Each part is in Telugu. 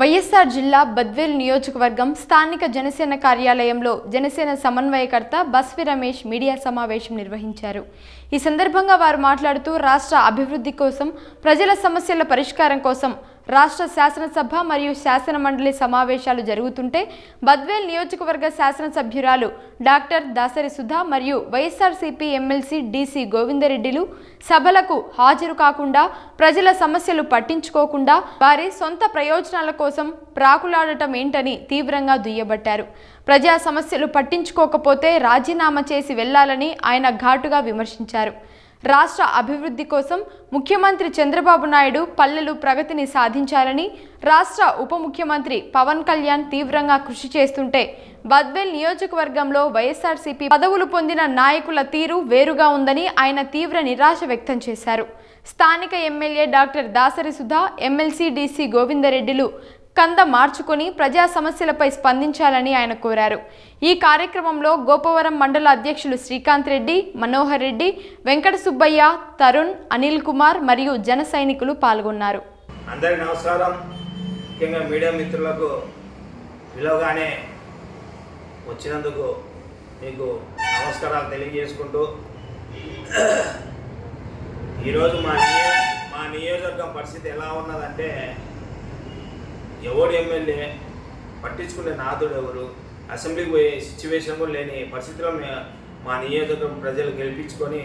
వైఎస్ఆర్ జిల్లా బద్వేల్ నియోజకవర్గం స్థానిక జనసేన కార్యాలయంలో జనసేన సమన్వయకర్త బస్వి రమేష్ మీడియా సమావేశం నిర్వహించారు. ఈ సందర్భంగా వారు మాట్లాడుతూ రాష్ట్ర అభివృద్ధి కోసం ప్రజల సమస్యల పరిష్కారం కోసం రాష్ట్ర శాసనసభ మరియు శాసన మండలి సమావేశాలు జరుగుతుంటే బద్వేల్ నియోజకవర్గ శాసనసభ్యురాలు డాక్టర్ దాసరి సుధా మరియు వైఎస్ఆర్సీపీ ఎమ్మెల్సీ డీసీ గోవిందరెడ్డిలు సభలకు హాజరు కాకుండా ప్రజల సమస్యలు పట్టించుకోకుండా వారి సొంత ప్రయోజనాల కోసం ప్రాకులాడటం ఏంటని తీవ్రంగా దుయ్యబట్టారు. ప్రజా సమస్యలు పట్టించుకోకపోతే రాజీనామా చేసి వెళ్ళాలని ఆయన ఘాటుగా విమర్శించారు. రాష్ట్ర అభివృద్ధి కోసం ముఖ్యమంత్రి చంద్రబాబు నాయుడు పల్లెలు ప్రగతిని సాధించాలని రాష్ట్ర ఉప ముఖ్యమంత్రి పవన్ కళ్యాణ్ తీవ్రంగా కృషి చేస్తుంటే బద్వేల్ నియోజకవర్గంలో వైఎస్ఆర్సీపీ పదవులు పొందిన నాయకుల తీరు వేరుగా ఉందని ఆయన తీవ్ర నిరాశ వ్యక్తం చేశారు. స్థానిక MLA doctor Dasari Sudha MLC D గోవిందరెడ్డిలు కంద మార్చుకుని ప్రజా సమస్యలపై స్పందించాలని ఆయన కోరారు. ఈ కార్యక్రమంలో గోపవరం మండల అధ్యక్షులు శ్రీకాంత్ రెడ్డి మనోహర్ రెడ్డి వెంకట సుబ్బయ్య తరుణ్ అనిల్ కుమార్ మరియు జన సైనికులు పాల్గొన్నారు. అందరికి నమస్కారం. ముఖ్యంగా మీడియా మిత్రులకు పిలవగానే వచ్చినందుకు మీకు నమస్కారాలు తెలియజేసుకుంటూ ఈరోజు మా మా నియోజకవర్గం పరిస్థితి ఎలా ఉన్నదంటే ఎవడు ఎమ్మెల్యే? పట్టించుకునే నాథుడు ఎవరు? అసెంబ్లీకి పోయే సిచ్యువేషన్ కూడా లేని పరిస్థితిలో మా నియోజకవర్గం ప్రజలు గెలిపించుకొని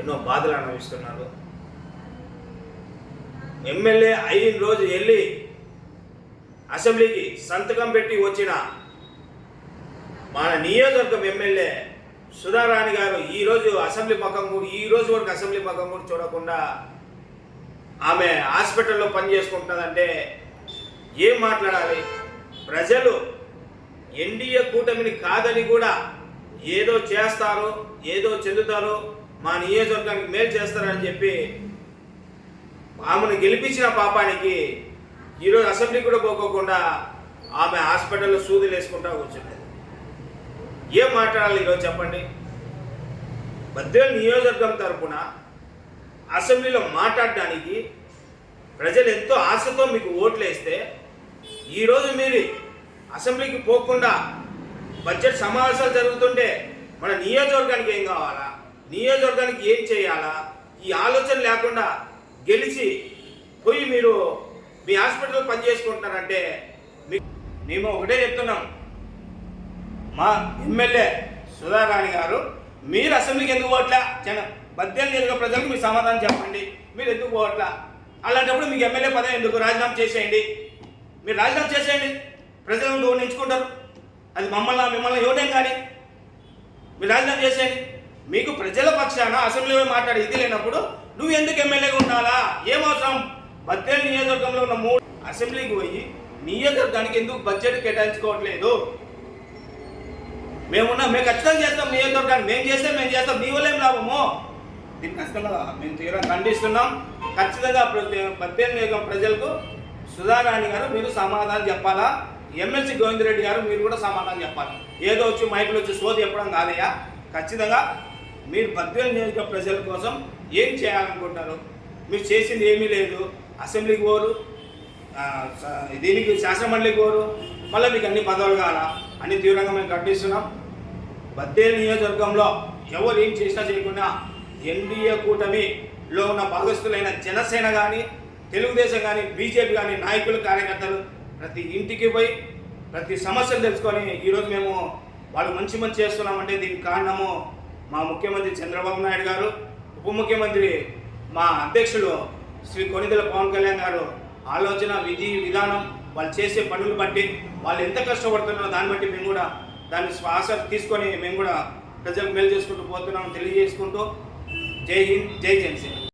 ఎన్నో బాధలు అనుభవిస్తున్నారు. ఎమ్మెల్యే అయిన రోజు వెళ్ళి అసెంబ్లీకి సంతకం పెట్టి వచ్చిన మన నియోజకవర్గం ఎమ్మెల్యే సుధారాణి గారు ఈరోజు అసెంబ్లీ పక్కం కూడా ఈ రోజు వరకు అసెంబ్లీ పక్కం కూడా చూడకుండా ఆమె హాస్పిటల్లో పని చేసుకుంటుందంటే ఏం మాట్లాడాలి? ప్రజలు ఎన్డీఏ కూటమిని కాదని కూడా ఏదో చేస్తారో ఏదో చెందుతారో మా నియోజకవర్గానికి మేలు చేస్తారని చెప్పి ఆమెను గెలిపించిన పాపానికి ఈరోజు అసెంబ్లీ కూడా పోకోకుండా ఆమె హాస్పిటల్లో సూదులు వేసుకుంటా కూర్చుంది. ఏం మాట్లాడాలి ఈరోజు చెప్పండి? బద్వేల్ నియోజకవర్గం తరపున అసెంబ్లీలో మాట్లాడడానికి ప్రజలు ఎంతో ఆశతో మీకు ఓట్లు వేస్తే ఈరోజు మీరు అసెంబ్లీకి పోకుండా బడ్జెట్ సమావేశాలు జరుగుతుంటే మన నియోజకవర్గానికి ఏం కావాలా? నియోజకవర్గానికి ఏం చేయాలా? ఈ ఆలోచన లేకుండా గెలిచి పోయి మీరు మీ హాస్పిటల్ పనిచేసుకుంటున్నారంటే మీ- మేము ఒకటే చెప్తున్నాం. మా ఎమ్మెల్యే సుధారాణి గారు మీరు అసెంబ్లీకి ఎందుకు పోవట్లా? జన పద్దెనిమిది జరిగిన ప్రజలకు మీరు సమాధానం చెప్పండి. మీరు ఎందుకు పోవట్లా? అలాంటప్పుడు మీకు ఎమ్మెల్యే పదవి ఎందుకు రాజీనామా చేసేయండి? మీరు రాజీనామా చేసేయండి. ప్రజలను గౌరవించుకుంటారు అది మమ్మల్ని మిమ్మల్ని ఎవరేం కానీ. మీరు రాజీనామా చేసేయండి. మీకు ప్రజల పక్షాన అసెంబ్లీలో మాట్లాడే ఇది లేనప్పుడు నువ్వు ఎందుకు ఎమ్మెల్యేగా ఉండాలా? ఏం అవసరం? బద్దెల్ నియోజకవర్గంలో ఉన్న మూడు అసెంబ్లీకి పోయి నియోజకవర్గానికి ఎందుకు బడ్జెట్ కేటాయించుకోవట్లేదు? మేమున్నా మేము ఖచ్చితంగా చేస్తాం నియోజకవర్గాన్ని. మేము చేస్తే మేము చేస్తాం. నీ వల్ల ఏం లాభము? దీన్ని ఖచ్చితంగా మేము తీవ్రంగా ఖండిస్తున్నాం. ఖచ్చితంగా ప్రతి- పద్దెనిమిది నియోజకం ప్రజలకు సుధారాణి గారు మీరు సమాధానం చెప్పాలా? ఎమ్మెల్సీ గోవిందరెడ్డి గారు మీరు కూడా సమాధానం చెప్పాలి. ఏదో వచ్చి మైకులు వచ్చి సోది చెప్పడం కాదయ్యా. ఖచ్చితంగా మీరు పద్దెనిమిది నియోజక ప్రజల కోసం ఏం చేయాలనుకుంటారు మీరు చేసింది ఏమీ లేదు. అసెంబ్లీకి పోరు దీనికి శాసనమండలికి పోరు. మళ్ళీ మీకు అన్ని పదవులు కావాలా? అన్ని తీవ్రంగా మేము ఖండిస్తున్నాం. బద్దేలు నియోజకవర్గంలో ఎవరు ఏం చేసినా చేయకుండా ఎన్డీఏ కూటమిలో ఉన్న భాగస్థులైన జనసేన కానీ తెలుగుదేశం కానీ బీజేపీ కానీ నాయకులు కార్యకర్తలు ప్రతి ఇంటికి పోయి ప్రతి సమస్యలు తెలుసుకొని ఈరోజు మేము వాళ్ళు మంచి మంచి చేస్తున్నామంటే దీనికి కారణము మా ముఖ్యమంత్రి చంద్రబాబు నాయుడు గారు ఉప ముఖ్యమంత్రి మా అధ్యక్షులు శ్రీ కొనిదెల పవన్ కళ్యాణ్ గారు ఆలోచన విధి విధానం వాళ్ళు చేసే పనులు బట్టి వాళ్ళు ఎంత కష్టపడుతున్నారో దాన్ని బట్టి మేము కూడా దాన్ని శ్వాస తీసుకొని మేము కూడా ప్రజలకు మేలు చేసుకుంటూ పోతున్నాం తెలియజేసుకుంటూ జై హింద్ జై జనసేన.